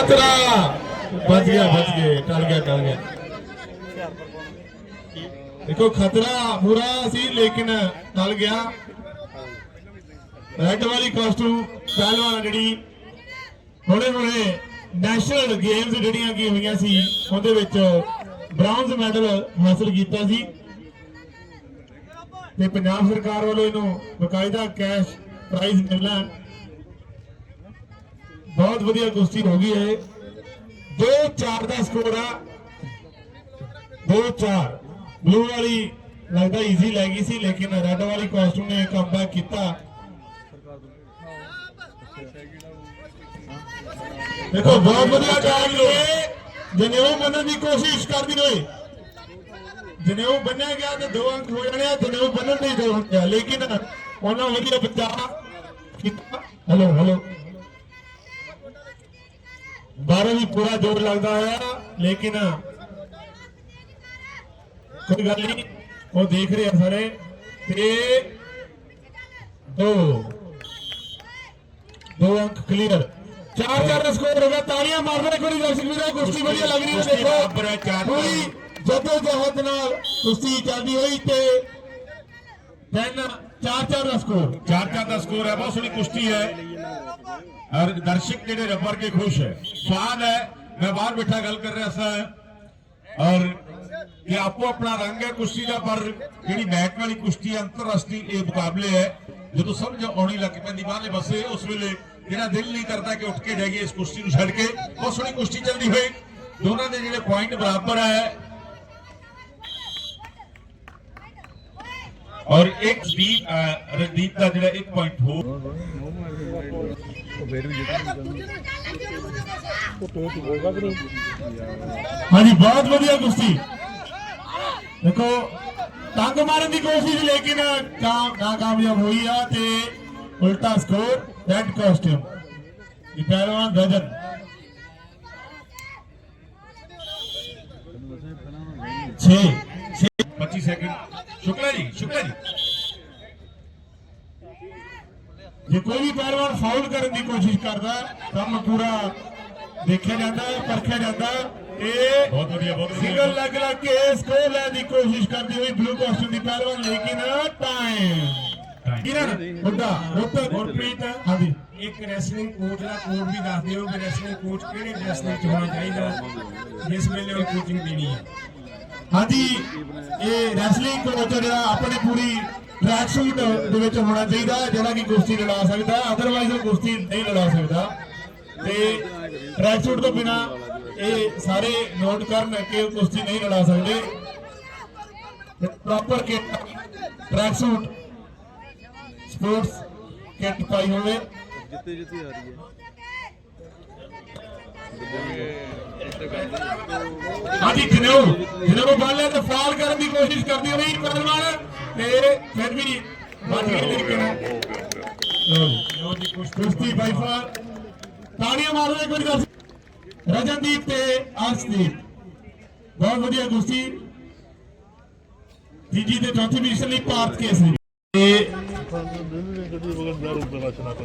ਖਤਰਾ ਬਚ ਗਿਆ ਬਚ ਗਏ ਟਲ ਗਿਆ ਟਲ ਗਿਆ। ਦੇਖੋ, ਖਤਰਾ ਪੂਰਾ ਸੀ, ਲੇਕਿਨ ਟਲ ਗਿਆ। ਰੈਡ ਵਾਲੀ ਕਾਸਟੂਮ ਪਹਿਲਵਾਨ ਜਿਹੜੀ ਹੁਣੇ ਹੁਣੇ ਨੈਸ਼ਨਲ ਗੇਮਸ ਜਿਹੜੀਆਂ ਕੀ ਹੋਈਆਂ ਸੀ, ਉਹਦੇ ਵਿੱਚ ਬ੍ਰਾਊਨਜ਼ ਮੈਡਲ ਹਾਸਲ ਕੀਤਾ ਸੀ। ਤੇ ਪੰਜਾਬ ਸਰਕਾਰ ਵੱਲੋਂ ਇਹਨੂੰ ਬਕਾਇਦਾ ਕੈਸ਼ ਪ੍ਰਾਈਜ਼ ਮਿਲਣਾ ਬਹੁਤ ਵਧੀਆ ਕੁਸ਼ਤੀ ਹੋ ਗਈ ਹੈ 2-4 ਦਾ ਸਕੋਰ ਆ। 2-4 ਬਲੂ ਵਾਲੀ ਲੱਗਦਾ ਈਜ਼ੀ ਲੈ ਗਈ ਸੀ, ਲੇਕਿਨ ਰੈੱਡ ਵਾਲੀ ਕਾਸਟੂਮ ਨੇ ਕਮਬੈਕ ਕੀਤਾ। ਦੇਖੋ, ਬਹੁਤ ਵਧੀਆ ਕਾਮ ਹੋਏ। ਜਨੇਊ ਬੰਨਣ ਦੀ ਕੋਸ਼ਿਸ਼ ਕਰਦੀ ਹੋਏ ਜਨੇਊ ਬੰਨਿਆ ਗਿਆ ਤੇ ਦੋ ਅੰਕ ਹੋ ਜਾਣੇ ਆ। ਜਨੇਊ ਬੰਨਣ ਨਹੀਂ ਦੋ ਅੰਕ ਆ। ਲੇਕਿਨ ਉਹਨਾਂ ਵਧੀਆ ਬਚਾ ਕੀਤਾ। ਹਲੋ ਹਲੋ ਬਾਹਰੋਂ ਵੀ ਪੂਰਾ ਜ਼ੋਰ ਲੱਗਦਾ ਹੈ ਲੇਕਿਨ ਕੋਈ ਗੱਲ ਨਹੀਂ ਉਹ ਦੇਖ ਰਹੇ ਆ ਸਾਰੇ। ਤੇ ਦੋ। ਦੋ ਅੰਕ ਕਲੀਅਰ ਚਾਰ ਚਾਰ ਦਾ ਸਕੋਰ ਹੋ ਗਿਆ ਤਾੜੀਆਂ ਮਾਰਦੇ ਕੋਈ ਦਰਸ਼ਕ ਵੀਰੋ ਕੁਸ਼ਤੀ ਵਧੀਆ ਲੱਗ ਰਹੀ ਹੈ ਦੇਖੋ। ਪੂਰੀ ਜੱਦੋ ਜਹਦ ਨਾਲ ਕੁਸ਼ਤੀ ਚੱਲਦੀ ਹੋਈ ਤੇ ਤਿੰਨ ਚਾਰ ਚਾਰ ਦਾ ਸਕੋਰ ਚਾਰ ਚਾਰ ਦਾ ਸਕੋਰ ਹੈ ਬਹੁਤ ਸੋਹਣੀ ਕੁਸ਼ਤੀ ਹੈ। ਔਰ ਦਰਸ਼ਕ ਜਿਹੜੇ ਰੱਬਰ ਕੇ ਖੁਸ਼ ਹੈ। ਸਵਾਦ ਹੈ। ਮੈਂ ਬਾਹਰ ਬੈਠਾ ਗੱਲ ਕਰ ਰਿਹਾ ਸਾਂ। ਔਰ ਇਹ ਆਪੋ ਆਪਣਾ ਰੰਗ ਹੈ ਕੁਸ਼ਤੀ ਦਾ, ਪਰ ਜਿਹੜੀ ਮੈਚ ਵਾਲੀ ਕੁਸ਼ਤੀ ਅੰਤਰਰਾਸ਼ਟਰੀ ਇਹ ਮੁਕਾਬਲੇ ਹੈ। ਜਦੋਂ ਸਮਝ ਆਉਣੀ ਲੱਗ ਪੈਂਦੀ ਬਾਹਰਲੇ ਪਾਸੇ, ਉਸ ਵੇਲੇ ਜਿਹੜਾ ਦਿਲ ਨਹੀਂ ਕਰਦਾ ਕਿ ਉੱਠ ਕੇ ਜਾਈਏ ਇਸ ਕੁਸ਼ਤੀ ਨੂੰ ਛੱਡ ਕੇ, ਬਹੁਤ ਸੋਹਣੀ ਕੁਸ਼ਤੀ ਚੱਲਦੀ ਹੋਈ। ਦੋਨਾਂ ਦੇ ਜਿਹੜੇ ਪੁਆਇੰਟ ਬਰਾਬਰ ਹੈ। ਔਰ ਇੱਕ ਵੀ ਰਣਦੀਪ ਦਾ ਜਿਹੜਾ ਇੱਕ ਪੁਆਇੰਟ ਹੋ ਹਾਂਜੀ, ਬਹੁਤ ਵਧੀਆ ਕੁਸ਼ਤੀ। ਦੇਖੋ ਟੰਗ ਮਾਰਨ ਦੀ ਕੋਸ਼ਿਸ਼ ਲੇਕਿਨ ਕਾ- ਨਾਕਾਮਯਾਬ ਹੋਈ ਆ ਤੇ ਉਲਟਾ ਸਕੋਰ ਰੈਡ ਕਾਸਟਿਊਮ ਇਹ ਪਹਿਲਵਾਨ ਰਜਨ। ਛੇ ਛੇ 25 ਸੈਕਿੰਡ ਸ਼ੁਕਲਾ ਜੀ ਸ਼ੁਕਲਾ ਜੀ। ਜੇ ਕੋਈ ਵੀ ਪਹਿਲਵਾਨ ਫਾਉਲ ਕਰਨ ਦੀ ਕੋਸ਼ਿਸ਼ ਕਰਦਾ ਕੰਮ ਪੂਰਾ ਦੇਖਿਆ ਜਾਂਦਾ ਹੈ, ਪਰਖਿਆ ਜਾਂਦਾ। ਹੈ। ਇਹ ਬਹੁਤ ਵਧੀਆ ਬਹੁਤ ਸਿੰਗਲ ਲੱਗ ਲੱਗ ਕੇ ਸਕੋਰ ਲੈਣ ਦੀ ਕੋਸ਼ਿਸ਼ ਕਰਦੀ ਹੋਈ ਬਲੂ ਕਾਸਟਿਊਮ ਦੀ ਪਹਿਲਵਾਨ ਲੇਕਿਨ ਟਾਈਮ ਕਿਰਨ ਹੁੱਡਾ ਰੋਤਕ ਗੁਰਪ੍ਰੀਤ। ਹਾਂਜੀ। ਇੱਕ ਰੈਸਲਿੰਗ ਕੋਚ ਦਾ ਕੋਡ ਵੀ ਦੱਸ ਦਿਓ ਕਿ ਰੈਸਲਿੰਗ ਕੋਚ ਕਿਹੜੇ ਰੈਸਲਿੰਗ ਚ ਹੋਣਾ ਚਾਹੀਦਾ ਜਿਸ ਵੇਲੇ ਉਹ ਕੋਚਿੰਗ ਦੇਣੀ ਹੈ। ਹਾਂਜੀ, ਇਹ ਰੈਸਲਿੰਗ ਕੋਚ ਜਿਹੜਾ ਆਪਣੀ ਪੂਰੀ ਟਰੈਕ ਸੂਟ ਦੇ ਵਿੱਚ ਹੋਣਾ ਚਾਹੀਦਾ, ਜਿਹੜਾ ਕਿ ਕੁਸ਼ਤੀ ਲੜਾ ਸਕਦਾ ਅਦਰਵਾਈਜ਼ ਉਹ ਕੁਸ਼ਤੀ ਨਹੀਂ ਲੜਾ ਸਕਦਾ। ਤੇ ਟਰੈਕ ਸੂਟ ਤੋਂ ਬਿਨਾ ਇਹ ਸਾਰੇ ਨੋਟ ਕਰਨ ਕਿ ਉਹ ਕੁਸ਼ਤੀ ਨਹੀਂ ਲੜਾ ਸਕਦੇ। Proper kit track suit sports kit ਪਾਈ ਹੋਵੇ। ਜਿੱਤੇ ਜਿੱਤੇ ਆ ਰਹੀ ਹਾਂਜੀ ਜਨੇਊ ਜਨੇਊ ਬਾਲਿਆ ਤੇ ਫਾਲ ਕਰਨ ਦੀ ਕੋਸ਼ਿਸ਼ ਕਰਦੀ ਹੋਈ ਪਹਿਲਵਾਨ ਤੇ ਫਿਰ ਵੀ ਬਚ ਗਈ ਲਓ ਜੀ, ਲਓ ਜੀ ਕੁਸ਼ਤੀ ਬਾਈ ਫਾਲ ਤਾੜੀਆਂ ਮਾਰੋ ਇੱਕ ਵਾਰੀ ਦੱਸ। ਰਜਨਦੀਪ ਤੇ ਅਰਸ਼ਦੀਪ। ਬਹੁਤ ਵਧੀਆ ਕੁਸ਼ਤੀ। ਤੀਜੀ ਤੇ ਚੌਥੀ ਪੋਜੀਸ਼ਨ ਲਈ ਭਾਰਤ ਕੇਸਰੀ।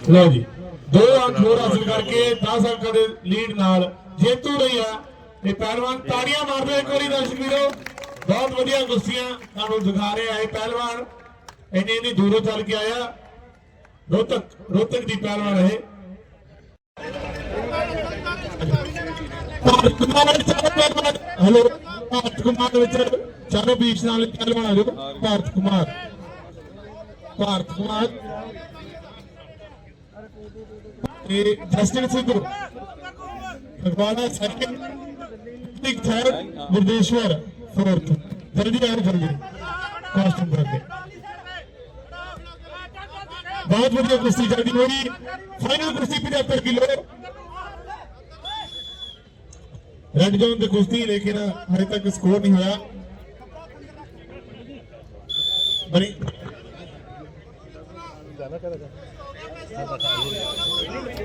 ਲਓ ਜੀ। ਦੋ ਅੰਕ ਹੋਰ ਹਾਸਲ ਕਰਕੇ 10 ਅੰਕਾਂ ਦੇ ਲੀਡ ਨਾਲ ਜੇਤੂ ਰਹੀ ਆ। ਤੇ ਪਹਿਲਵਾਨ ਤਾੜੀਆਂ ਮਾਰਦੇ ਇੱਕ ਵਾਰੀ ਦਰਸ਼ਕ ਵੀਰੋ। ਬਹੁਤ ਵਧੀਆ ਕੁਸ਼ਤੀਆਂ ਤੁਹਾਨੂੰ ਦਿਖਾ ਰਿਹਾ ਹੈ ਪਹਿਲਵਾਨ। ਇੰਨੇ ਇੰਨੀ ਦੂਰੋਂ ਚੱਲ ਕੇ ਆਇਆ। ਰੋਤਕ ਰੋਤਕ ਦੀ ਪਹਿਲਵਾਨ ਹੈ ਭਾਰਤ ਕੁਮਾਰ ਹਲੋ, ਭਾਰਤ ਕੁਮਾਰ ਵਿੱਚ ਚਾਰੋਂ ਬੀਚ ਨਾਲ ਪਹਿਲਵਾਨ ਆ ਜਾਓ ਭਾਰਤ ਕੁਮਾਰ। ਭਾਰਤ ਕੁਮਾਰ। ਤੇ ਜਸਟਿਨ ਸਿੱਧੂ ਫਗਵਾੜਾ ਸੈਕਿੰਡ ਟਿਕ ਥਰਡ ਵਿਦੇਸ਼ਵਰ ਫੋਰਥ ਜਲਦੀ ਆਓ ਜਲਦੀ ਕਾਸਟਮ ਕਰਕੇ ਬਹੁਤ ਵਧੀਆ ਕੁਸ਼ਤੀ ਚੱਲਦੀ ਹੋਈ ਫਾਈਨਲ ਕੁਸ਼ਤੀ 75 ਕਿਲੋ। ਰੈਡ ਜ਼ੋਨ ਤੇ ਕੁਸ਼ਤੀ ਲੇਕਿਨ ਹਜੇ ਤੱਕ ਸਕੋਰ ਨਹੀਂ ਹੋਇਆ। ਬਣੀ।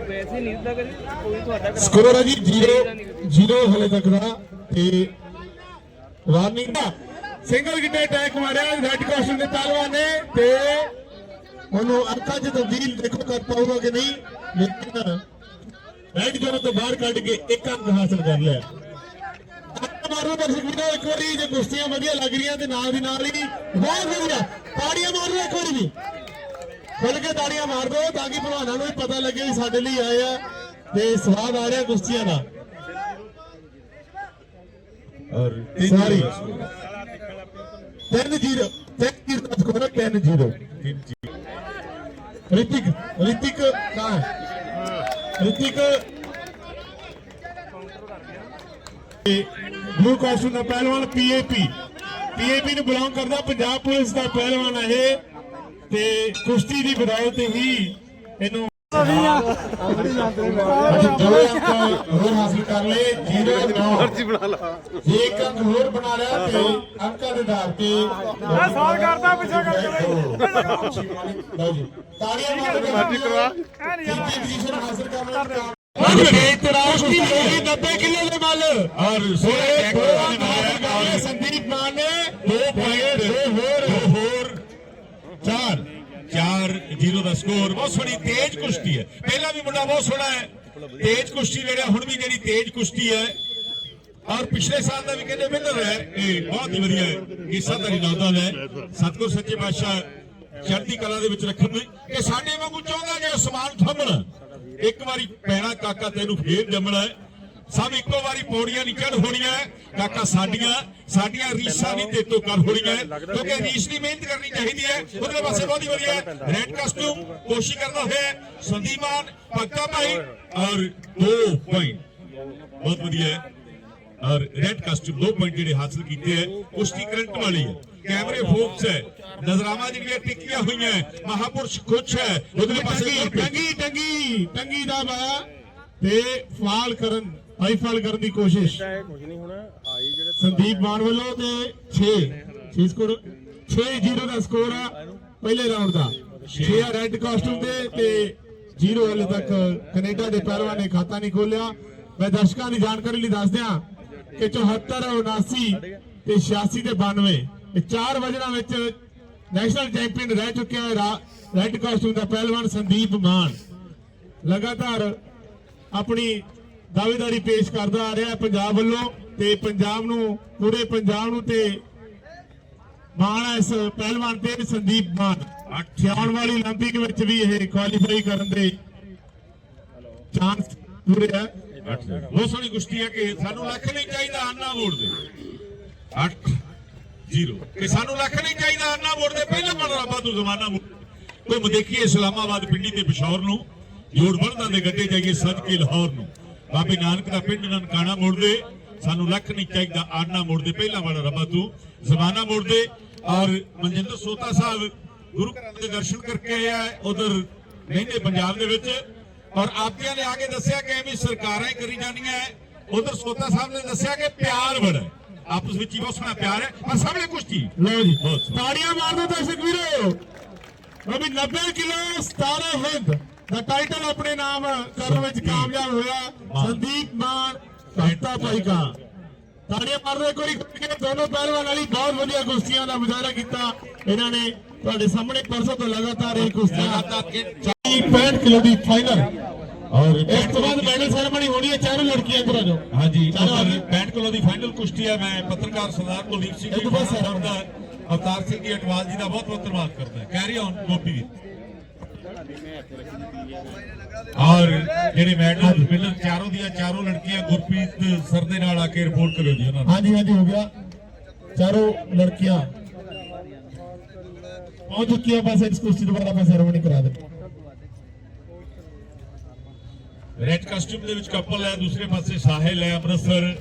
ਵੈਸੇ ਨਹੀਂ ਦਿੱਤਾ ਕਰੀ ਕੋਈ ਤੁਹਾਡਾ ਸਕੋਰ ਹੈ ਜੀ 0 0 ਹਲੇ ਤੱਕ ਦਾ ਤੇ ਵਾਰਨਿੰਗ ਦਾ ਸਿੰਗਲ ਗਿੱਟੇ ਅਟੈਕ ਮਾਰਿਆ ਰੈੱਡ ਕਾਸਟਨ ਦੇ ਪਹਿਲਵਾਨ ਨੇ ਤੇ ਉਹਨੂੰ ਅੱਖਾਂ 'ਚ ਤਬਦੀਲ ਦੇਖੋ ਕਰ ਪਾਊਗਾ ਕਿ ਨਹੀਂ, ਲੇਕਿਨ ਰੈਡ ਜ਼ੋਨ ਤੋਂ ਬਾਹਰ ਕੱਢ ਕੇ ਇੱਕ ਅੰਕ ਹਾਸਲ ਕਰ ਲਿਆ। ਮਾਰੋ ਦਰਸ਼ਕ ਵੀਰੋ ਇੱਕ ਵਾਰੀ, ਜੇ ਕੁਸ਼ਤੀਆਂ ਵਧੀਆ ਲੱਗ ਰਹੀਆਂ ਤੇ ਨਾਲ ਦੀ ਨਾਲ ਹੀ ਬਹੁਤ ਵਧੀਆ। ਤਾੜੀਆਂ ਮਾਰੋ ਇੱਕ ਵਾਰੀ ਵੀ। ਖੁੱਲ ਕੇ ਤਾੜੀਆਂ ਮਾਰ ਦਿਓ ਤਾਂ ਕਿ ਭਲਵਾਨਾਂ ਨੂੰ ਵੀ ਪਤਾ ਲੱਗੇ ਵੀ ਸਾਡੇ ਲਈ ਆਏ ਆ ਤੇ ਸਵਾਦ ਆ ਰਿਹਾ ਕੁਸ਼ਤੀਆਂ ਦਾ। ਔਰ ਸਾਰੀ। 3 0 3 0 ਦਾ ਸਕੋਰ 3 0 ਰਿਤਿਕ ਰਿਤਿਕ ਹੈ? ਰਿਤਿਕ। ਬਲੂ ਕਾਸਟੂਮ ਦਾ ਪਹਿਲਵਾਨ ਪੀਏਪੀ ਪੀਏਪੀ ਨੂੰ ਬਿਲੋਂਗ ਕਰਦਾ ਪੰਜਾਬ ਪੁਲਿਸ ਦਾ ਪਹਿਲਵਾਨ ਹੈ ਇਹ। ਤੇ ਕੁਸ਼ਤੀ ਦੀ ਬਦੌਲਤ ਹੀ ਇਹਨੂੰ ਅੱਜ ਦੋ ਅੰਕ ਹੋਰ ਹਾਸਲ ਕਰ ਲਏ 0 9 ਬਣਾ ਲਾ। ਜੇ ਇੱਕ ਅੰਕ ਹੋਰ ਬਣਾ ਲਿਆ ਤੇ ਅੰਕਾਂ ਦੇ ਆਧਾਰ ਤੇ ਇਹ ਸਾਲ ਕਰਦਾ ਪਿੱਛੇ ਕਰਕੇ ਲਓ ਜੀ। ਤਾੜੀਆਂ ਮਾਰ ਕੇ ਮਰਜ਼ੀ ਕਰਵਾ ਤੀਜੀ ਪੋਜੀਸ਼ਨ ਹਾਸਲ ਕਰਨ ਦਾ ਕੰਮ ਤੇਰਾ ਕੁਸ਼ਤੀ ਹੋਈ 90 ਕਿਲੋ ਦੇ ਮੱਲ ਔਰ ਸੋਏ ਸੰਦੀਪ ਮਾਨ ਨੇ ਦੋ ਪੁਆਇੰਟ ਹੋਰ ਚਾਰ ਚਾਰ, ਜ਼ੀਰੋ ਦਾ ਸਕੋਰ। ਬਹੁਤ ਸੋਹਣੀ ਤੇਜ਼ ਕੁਸ਼ਤੀ ਹੈ। ਪਹਿਲਾਂ ਵੀ ਮੁੰਡਾ ਬਹੁਤ ਸੋਹਣਾ ਹੈ। ਤੇਜ਼ ਕੁਸ਼ਤੀ ਲੜਿਆ ਹੁਣ ਵੀ ਜਿਹੜੀ ਤੇਜ਼ ਕੁਸ਼ਤੀ ਹੈ। ਔਰ ਪਿਛਲੇ ਸਾਲ ਦਾ ਵੀ ਕਹਿੰਦੇ ਵਿਨਰ ਹੈ। ਇਹ ਬਹੁਤ ਹੀ ਵਧੀਆ ਹੈ। ਕਿਸਾ ਦਾ ਨੌਦਾ ਹੈ। ਸਤਿਗੁਰ ਸੱਚੇ ਪਾਤਸ਼ਾਹ ਚੜ੍ਹਦੀ ਕਲਾ ਦੇ ਵਿੱਚ ਰੱਖਣ ਨੂੰ ਕਿ ਸਾਡੇ ਵਾਂਗੂ ਚਾਹੁੰਦਾ ਜੇ ਸਮਾਨ ਥੰਮਣ। ਇੱਕ ਵਾਰੀ ਪੈਣਾ ਕਾਕਾ ਤੈਨੂੰ ਫੇਰ ਜੰਮਣਾ ਹੈ। ਸਭ ਇੱਕੋ ਵਾਰੀ ਪੌੜੀਆਂ ਨਹੀਂ ਚੜ੍ਹ ਹੋਣੀਆਂ। ਕਾਕਾ ਸਾਡੀਆਂ ਸਾਡੀਆਂ ਰੀਸਾਂ ਨਹੀਂ ਤੇ ਤੋਂ ਕਰ ਹੋਣੀਆਂ। ਕਿਉਂਕਿ ਰੀਸ ਦੀ ਮਿਹਨਤ ਕਰਨੀ ਚਾਹੀਦੀ ਹੈ। ਉਹਦੇ ਪਾਸੇ ਬਹੁਤ ਹੀ ਵਧੀਆ ਰੈੱਡ ਕਾਸਟੂਮ ਕੋਸ਼ਿਸ਼ ਕਰਦਾ ਹੋਇਆ ਸੰਦੀਮਾਨ ਪੱਕਾ ਭਾਈ ਔਰ ਦੋ ਪੁਆਇੰਟ ਬਹੁਤ ਵਧੀਆ ਔਰ ਰੈੱਡ ਕਾਸਟੂਮ ਦੋ ਪੁਆਇੰਟ ਜਿਹੜੇ ਹਾਸਲ ਕੀਤੇ ਹੈ। ਕੁਸ਼ਤੀ ਕਰੰਟ ਵਾਲੀ ਹੈ। ਕੈਮਰੇ ਫੋਕਸ ਹੈ। ਨਜ਼ਰਾਵਾਂ ਜਿਹੜੀਆਂ ਟਿੱਕੀਆਂ ਹੋਈਆਂ ਮਹਾਪੁਰਸ਼ ਖੁਸ਼ ਹੈ। ਉਹਦੇ ਪਾਸੇ ਟੰਗੀ ਟੰਗੀ ਟੰਗੀ ਟੰਗੀ ਦਾ ਬਾਇਆ ਤੇ ਫਾਲ ਕਰਨ ਹਾਈ ਫਾਲ ਕਰਨ ਦੀ ਕੋਸ਼ਿਸ਼। ਕੁਝ ਨਹੀਂ ਹੋਣਾ। ਆਈ ਜਿਹੜੇ ਸੰਦੀਪ ਮਾਨ ਵੱਲੋਂ ਤੇ 6 6 ਸਕੋਰ 6-0 ਦਾ ਸਕੋਰ ਆ ਪਹਿਲੇ ਰਾਉਂਡ ਦਾ। 6 ਆ ਰੈੱਡ ਕਾਸਟੂਮ ਦੇ ਤੇ 0 ਹਲੇ ਤੱਕ ਕੈਨੇਡਾ ਦੇ ਪਹਿਲਵਾਨ ਨੇ ਖਾਤਾ ਨਹੀਂ ਖੋਲਿਆ ਮੈਂ ਦਰਸ਼ਕਾਂ ਦੀ ਜਾਣਕਾਰੀ ਲਈ ਦੱਸ ਦਿਆਂ ਕਿ 74 79 ਤੇ 86 ਤੇ 92 ਇਹ ਚਾਰ ਵਜਣਾ ਵਿੱਚ ਨੈਸ਼ਨਲ ਚੈਂਪੀਅਨ ਰਹਿ ਚੁੱਕਿਆ ਹੈ ਰੈੱਡ ਕਾਸਟੂਮ ਦਾ ਪਹਿਲਵਾਨ ਸੰਦੀਪ ਮਾਨ। ਲਗਾਤਾਰ ਆਪਣੀ ਦਾਅਵੇਦਾਰੀ ਪੇਸ਼ ਕਰਦਾ ਆ ਰਿਹਾ ਹੈ ਪੰਜਾਬ ਵੱਲੋਂ ਤੇ ਪੰਜਾਬ ਨੂੰ ਪੂਰੇ ਪੰਜਾਬ ਨੂੰ ਤੇ ਮਾਣ ਹੈ ਇਸ ਪਹਿਲਵਾਨ ਤੇ ਸੰਦੀਪ ਮਾਨ ਤੇ ਆਉਣ ਵਾਲੀ 올림픽 ਵਿੱਚ ਵੀ ਇਹ ਕੁਆਲੀਫਾਈ ਕਰਨ ਦੇ ਚਾਂਸ ਪੂਰੇ ਹੈ ਬਹੁਤ ਸੋਹਣੀ ਕੁਸ਼ਤੀ ਹੈ ਕਿ ਸਾਨੂੰ ਲੱਖ ਨਹੀਂ ਚਾਹੀਦਾ ਆਨਾ ਮੋੜ ਦੇ 8 0 ਕਿ ਸਾਨੂੰ ਲੱਖ ਨਹੀਂ ਚਾਹੀਦਾ ਆਨਾ ਮੋੜ ਦੇ ਪਹਿਲਾਂ ਮਨਰਾਬਾ ਤੋਂ ਜ਼ਮਾਨਾ ਮੋੜ ਘੁੰਮ ਦੇਖੀਏ ਇਸਲਾਮਾਬਾਦ ਪਿੰਡੀ ਤੇ ਪਿਸ਼ੌਰ ਨੂੰ ਜੋੜ ਬਲਦਾਂ ਦੇ ਗੱਡੇ ਜਾਈਏ ਸੱਜ ਕੇ ਲਾਹੌਰ ਨੂੰ ਬਾਬੇ ਨਾਨਕ ਦਾ ਪਿੰਡ ਨਨਕਾਣਾ ਮੋੜ ਦੇ ਸਾਨੂੰ ਲੱਖ ਨਹੀਂ ਚਾਹੀਦਾ ਆਨਾ ਮੋੜ ਦੇ ਪਹਿਲਾਂ ਵਾਲਾ ਰੱਬਾ ਤੂੰ। ਜ਼ਮਾਨਾ ਮੋੜ ਦੇ ਔਰ ਮਨਜਿੰਦਰ ਸੋਤਾ ਸਾਹਿਬ ਗੁਰੂ ਘਰਾਂ ਦੇ ਦਰਸ਼ਨ ਕਰਕੇ ਆਇਆ ਉਧਰ ਰਹਿੰਦੇ ਪੰਜਾਬ ਦੇ ਵਿੱਚ। ਔਰ ਆਪਿਆਂ ਨੇ ਆ ਕੇ ਦੱਸਿਆ ਕਿ ਐਵੇਂ ਸਰਕਾਰਾਂ ਹੀ ਕਰੀ ਜਾਂਦੀਆਂ ਉਧਰ ਸੋਤਾ ਸਾਹਿਬ ਨੇ ਦੱਸਿਆ ਕਿ ਪਿਆਰ ਬੜਾ। ਆਪਸ ਵਿੱਚ ਹੀ ਬਹੁਤ ਸੋਹਣਾ ਪਿਆਰ ਹੈ। ਪਰ ਸਾਹਮਣੇ ਕੁਸ਼ਤੀ ਲਓ ਜੀ। ਤਾੜੀਆਂ ਮਾਰ ਦਰਸ਼ਕ ਵੀਰੋ। ਰਵੀ 90 ਕਿਲੋ 17 ਹਿੰਦ। ਦਾ ਟਾਈਟਲ ਆਪਣੇ ਨਾਮ ਕਰਨ ਵਿੱਚ ਕਾਮਯਾਬ ਹੋਇਆ। ਸੰਦੀਪ ਮਾਨ ਭਗਤਾ ਭਾਈ ਕਾ ਤਾੜੀਆਂ ਮਾਰ ਦਿਓ ਇੱਕ ਵਾਰੀ ਦੋਨੋਂ ਪਹਿਲਵਾਨ ਵਾਲੀ ਬਹੁਤ ਵਧੀਆ ਕੁਸ਼ਤੀਆਂ ਦਾ ਮੁਜ਼ਾਹਰਾ ਕੀਤਾ। ਇਹਨਾਂ ਨੇ ਤੁਹਾਡੇ ਸਾਹਮਣੇ ਪਰਸੋਂ ਤੋਂ ਲਗਾਤਾਰ ਇਹ ਕੁਸ਼ਤੀਆਂ ਲਗਾਤਾਰ ਕਿ 65 ਕਿਲੋ ਦੀ ਫਾਈਨਲ ਔਰ ਇਸ ਤੋਂ ਬਾਅਦ ਮੈਡਲ ਸੈਰੇਮਨੀ ਹੋਣੀ ਹੈ ਚਾਰੋਂ ਲੜਕੀਆਂ ਇੱਧਰ ਆ ਜਾਓ। ਹਾਂਜੀ ਚਲੋ ਆ ਗਏ। 65 ਕਿਲੋ ਦੀ ਫਾਈਨਲ ਕੁਸ਼ਤੀ ਹੈ। ਮੈਂ ਪੱਤਰਕਾਰ ਸਰਦਾਰ ਕੁਲਦੀਪ ਸਿੰਘ ਜੀ ਦਾ ਅਵਤਾਰ ਸਿੰਘ ਜੀ ਅਟਵਾਲ ਜੀ ਦਾ ਬਹੁਤ ਬਹੁਤ ਧੰਨਵਾਦ ਕਰਦਾ। ਕੈਰੀ ਔਨ ਗੋਪੀ ਜੀ। ਔਰ ਜਿਹੜੇ ਮੈਡਲ ਮਿਲਣ ਚਾਰੋਂ ਦੀਆਂ ਚਾਰੋਂ ਲੜਕੀਆਂ ਗੁਰਪ੍ਰੀਤ ਸਰ ਦੇ ਨਾਲ ਆ ਕੇ ਰਿਪੋਰਟ ਕਰਿਓ ਜੀ ਉਹਨਾਂ ਨੂੰ। ਹਾਂਜੀ ਹਾਂਜੀ ਹੋ ਗਿਆ। ਚਾਰੋਂ ਲੜਕੀਆਂ। ਪਹੁੰਚ ਚੁੱਕੀਆਂ ਬਸ ਇਸ ਕੁਸ਼ਤੀ ਬਾਅਦ ਆਪਾਂ ਸੈਰੇਮਨੀ ਕਰਾ ਦੇ ਰੈੱਡ ਕਾਸਟਿਊਮ ਦੇ ਵਿੱਚ ਕਪਲ ਹੈ ਦੂਸਰੇ ਪਾਸੇ ਸਾਹਿਲ ਹੈ ਅੰਮ੍ਰਿਤਸਰ।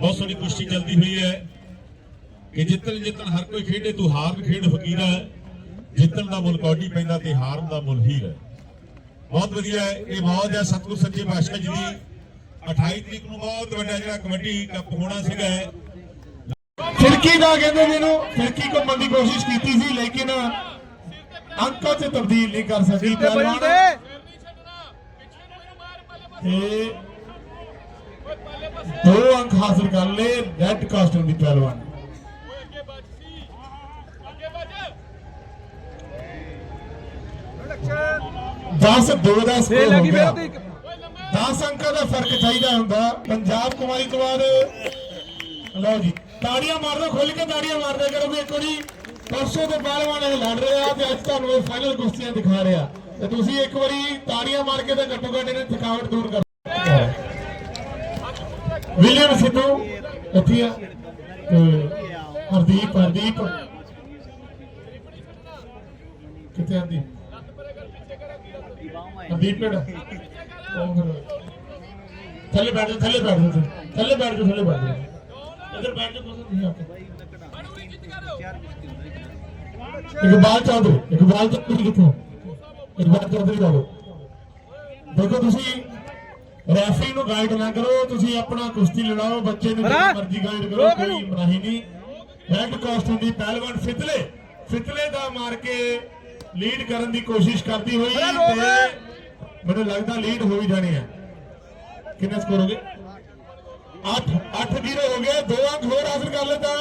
ਬਹੁਤ ਸੋਹਣੀ ਕੁਸ਼ਤੀ ਚੱਲਦੀ ਹੋਈ ਹੈ। ਕਿ ਜਿੱਤਣ ਜਿੱਤਣ ਹਰ ਕੋਈ ਖੇਡੇ ਤੂੰ ਹਾਰ ਵੀ ਖੇਡ ਫਕੀਰਾ ਹੈ। ਜਿੱਤਣ ਦਾ ਮੁੱਲ ਕੌਡੀ ਪੈਂਦਾ ਤੇ ਹਾਰਨ ਦਾ ਮੁੱਲ ਹੀਰ ਹੈ। ਬਹੁਤ ਵਧੀਆ ਹੈ ਇਹ ਮੌਜ ਹੈ ਸਤਿਗੁਰ ਸੱਚੇ ਪਾਤਸ਼ਾਹ ਜੀ ਦੀ। 28 ਤਰੀਕ ਨੂੰ ਬਹੁਤ ਵੱਡਾ ਜਿਹੜਾ ਕਬੱਡੀ ਕੱਪ ਹੋਣਾ ਸੀਗਾ ਫਿਰਕੀ ਦਾ ਕਹਿੰਦੇ ਜਿਹਨੂੰ ਫਿਰਕੀ ਘੁੰਮਣ ਦੀ ਕੋਸ਼ਿਸ਼ ਕੀਤੀ ਸੀ ਲੇਕਿਨ ਅੰਕਾਂ 'ਚ ਤਬਦੀਲ ਨਹੀਂ ਕਰ ਸਕੀ। ਪਹਿਲਵਾਨ ਤੇ ਦੋ ਅੰਕ ਹਾਸਲ ਕਰ ਲਏ ਰੈੱਡ ਕਾਸਟੂਮ ਦੀ ਪਹਿਲਵਾਨ। ਦਸ ਦੋ ਦਾ ਸਕੋਰ ਹੋ ਗਿਆ। 10 ਅੰਕਾਂ ਦਾ ਫ਼ਰਕ ਚਾਹੀਦਾ ਹੁੰਦਾ। ਪੰਜਾਬ ਕੁਮਾਰੀ ਤੋਂ ਬਾਅਦ ਲਓ ਜੀ ਤਾੜੀਆਂ ਮਾਰਦਾ ਖੁੱਲ ਕੇ ਤਾੜੀਆਂ ਮਾਰਦਾ ਕਰੋ। ਇੱਕ ਵਾਰੀ ਪਰਸੋਂ ਦੇ ਪਹਿਲਵਾਨ ਇਹ ਲੜ ਰਿਹਾ ਤੇ ਅੱਜ ਤੁਹਾਨੂੰ ਇਹ ਫਾਈਨਲ ਕੁਸ਼ਤੀਆਂ ਦਿਖਾ ਰਿਹਾ। ਤੇ ਤੁਸੀਂ ਇੱਕ ਵਾਰੀ ਤਾੜੀਆਂ ਮਾਰ ਕੇ ਤਾਂ ਘੱਟੋ ਘੱਟ ਇਹਨਾਂ ਥਕਾਵਟ ਦੂਰ ਕਰ ਵਿਲੀਅਮ ਸਿੱਧੂ ਇੱਥੇ ਆ। ਤੇ ਹਰਦੀਪ ਹਰਦੀਪ। ਕਿੱਥੇ ਆਂਦੀ? ਹਰਦੀਪ ਕਿਹੜਾ ਉਹ ਫਿਰ ਥੱਲੇ ਬੈਠ ਜਾ ਥੱਲੇ ਬੈਠ ਜਾ ਥੱਲੇ ਬੈਠ ਜਾ ਥੱਲੇ ਬੈਠ ਜਾ। ਇੱਧਰ ਬੈਠ ਜਾ ਕੁਛ ਨਹੀਂ ਆਪੇ ਇਕਬਾਲ ਚੌਧਰੀ ਇਕਬਾਲ ਚੌਧਰੀ ਕਿੱਥੋਂ? ਇਕਬਾਲ ਚੌਧਰੀ ਜਾਓ ਦੇਖੋ ਤੁਸੀਂ ਰੈਫਰੀ ਨੂੰ ਗਾਈਡ ਨਾ ਕਰੋ ਤੁਸੀਂ ਆਪਣਾ ਕੁਸ਼ਤੀ ਲੜਾਓ ਬੱਚੇ ਨੂੰ ਜਿੰਨੀ ਮਰਜ਼ੀ ਗਾਈਡ ਕਰੋ ਕੋਈ ਮਰਾਹੀ ਨਹੀਂ। ਰੈਡ ਕਾਸਟ ਦੀ ਪਹਿਲਵਾਨ ਫਿਤਲੇ। ਫਿਤਲੇ ਦਾ ਮਾਰ ਕੇ ਲੀਡ ਕਰਨ ਦੀ ਕੋਸ਼ਿਸ਼ ਕਰਦੀ ਹੋਈ ਤੇ ਮੈਨੂੰ ਲੱਗਦਾ ਲੀਡ ਹੋ ਹੀ ਜਾਣੀ ਹੈ। ਕਿੰਨਾ ਸਕੋਰ ਹੋ ਗਿਆ 8 8 0 ਹੋ ਗਿਆ। ਦੋ ਅੰਕ ਹੋਰ ਹਾਸਲ ਕਰ ਤਾਂ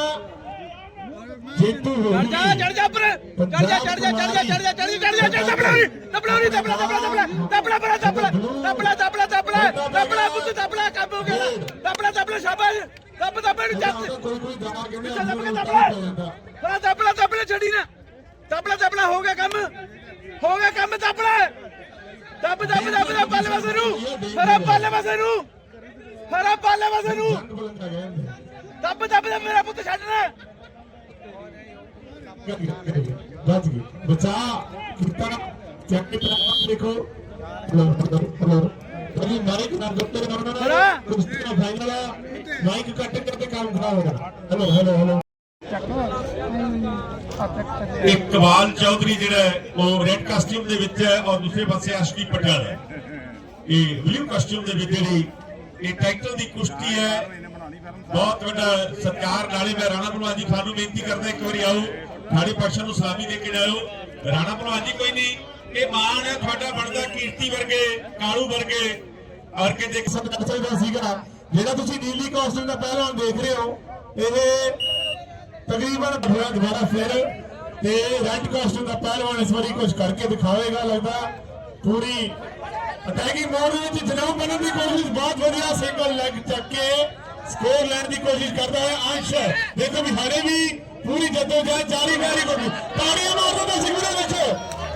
ਜੇਤੂ ਹੋ ਚੜ ਜਾ ਚੜ ਜਾ ਉੱਪਰ। ਚੜ ਜਾ ਚੜ ਜਾ ਚੜ ਜਾ ਚੜ ਜਾ ਚੜ ਜਾ ਚੜ ਜਾ ਚੜ ਜਾ ਤਬਲਾ ਨਹੀਂ ਤਬਲਾ ਨਹੀਂ ਤਬਲਾ ਤਬਲਾ ਤਬਲਾ ਤਬਲਾ ਤਬਲਾ ਤਬਲਾ ਤਬਲਾ ਤਬਲਾ ਤਬਲਾ ਪੁੱਤ ਤਬਲਾ ਕੰਮ ਹੋ ਗਿਆ। ਤਬਲਾ ਤਬਲਾ ਸ਼ਾਬਾਸ਼। ਤਬ ਤਬਲਾ ਨੂੰ ਚੱਕ। ਕੋਈ ਕੋਈ ਗਾ ਕਹਿੰਦੇ ਚੱਲ ਅੰਦਰ ਤਬਲਾ ਨੂੰ ਤਬਲਾ ਹੋ ਜਾਂਦਾ ਬੜਾ ਤਬਲਾ ਤਬਲਾ ਛੱਡੀ ਨਾ। ਦਬਲਾ ਦਬਲਾ ਹੋ ਗਿਆ ਕੰਮ। ਹੋ ਗਿਆ ਕੰਮ ਦਬਲਾ ਦਬ ਦਬ ਦਬ ਦਬ ਬੱਲੇ ਵਸੇ ਨੂੰ ਫਰਾ ਬੱਲੇ ਵਸੇ ਨੂੰ ਫਰਾ ਬੱਲੇ ਵਸੇ ਨੂੰ ਦਬ ਦਬ ਦਬ ਮੇਰਾ ਪੁੱਤ ਛੱਡਣਾ ਬਚ ਗਈ ਬਚਾ ਕਿਤਾ ਚੱਕ ਕੇ ਪ੍ਰਾਪਤ ਦੇਖੋ। ਅਲੀ ਮਾਰੇ ਕਿ ਨਾਮ ਡਾਕਟਰ ਨਾ ਨਾ ਕੁਸ਼ਤੀ ਦਾ ਫਾਈਨਲ ਆ। ਮਾਈਕ ਕੱਟ ਕਰਕੇ ਕੰਮ ਖਰਾਬ ਹੋ ਗਿਆ hello hello hello Iqbal Chaudhary ਜਿਹੜਾ ਹੈ, ਉਹ ਰੈੱਡ ਕਾਸਟਿਊਮ ਦੇ ਵਿੱਚ ਹੈ ਔਰ ਦੂਸਰੇ ਪਾਸੇ ਅਸ਼ਕੀ ਪਟਿਆਲਾ ਹੈ। ਇਹ ਬਲੂ ਕਾਸਟਿਊਮ ਦੇ ਵਿੱਚ ਜਿਹੜੀ ਇਹ ਟਾਈਟਲ ਦੀ ਕੁਸ਼ਤੀ ਹੈ ਬਹੁਤ ਵੱਡਾ ਸਤਿਕਾਰ ਨਾਲੇ ਮੈਂ ਰਾਣਾ ਭਲਵਾਨ ਜੀ ਤੁਹਾਨੂੰ ਬੇਨਤੀ ਕਰਦਾ ਇੱਕ ਵਾਰੀ ਆਓ ਥਾੜੀ ਪਕਸ਼ ਨੂੰ ਸਲਾਮੀ ਦੇ ਕੇ ਜਾਓ ਰਾਣਾ ਭਲਵਾਨ ਜੀ ਕੋਈ ਨਹੀਂ ਇਹ ਮਾਣ ਹੈ ਤੁਹਾਡਾ ਬਣਦਾ ਕੀਰਤੀ ਵਰਗੇ ਕਾਲੂ ਵਰਗੇ ਔਰ ਕਿ ਦੇਖ ਸਭ ਸੀਗਾ। ਜਿਹੜਾ ਤੁਸੀਂ ਨੀਲੀ ਕਾਸਟਿਊਮ ਦਾ ਪਹਿਲਵਾਨ ਦੇਖ ਰਹੇ ਹੋ ਇਹ ਤਕਰੀਬਨ ਦੁਬਾਰਾ ਦੁਬਾਰਾ ਫਿਰ ਤੇ ਰੈੱਡ ਕਾਸਟਿਊਮ ਦਾ ਪਹਿਲਵਾਨ ਇਸ ਵਾਰੀ ਕੁਝ ਕਰਕੇ ਦਿਖਾਵੇਗਾ, ਲੱਗਦਾ ਪੂਰੀ ਅਟੈਕਿੰਗ ਮੋਡ ਦੇ ਵਿੱਚ ਜਨਾਬ ਬਣਨ ਦੀ ਕੋਸ਼ਿਸ਼ ਬਹੁਤ ਵਧੀਆ ਸਿੰਗਲ ਲੈਗ ਚੱਕ ਕੇ ਸਕੋਰ ਲੈਣ ਦੀ ਕੋਸ਼ਿਸ਼ ਕਰਦਾ ਹੈ ਅੰਸ਼। ਦੇਖੋ ਵੀ ਹਾਰੇ ਵੀ ਪੂਰੀ ਜਦੋਜਹਿਦ ਜਾਰੀ ਰਹੀ ਕੋਈ ਤਾੜੀਆਂ ਮਾਰਦਾ ਤਾਂ ਸਿੰਗਲ ਦੇਖੋ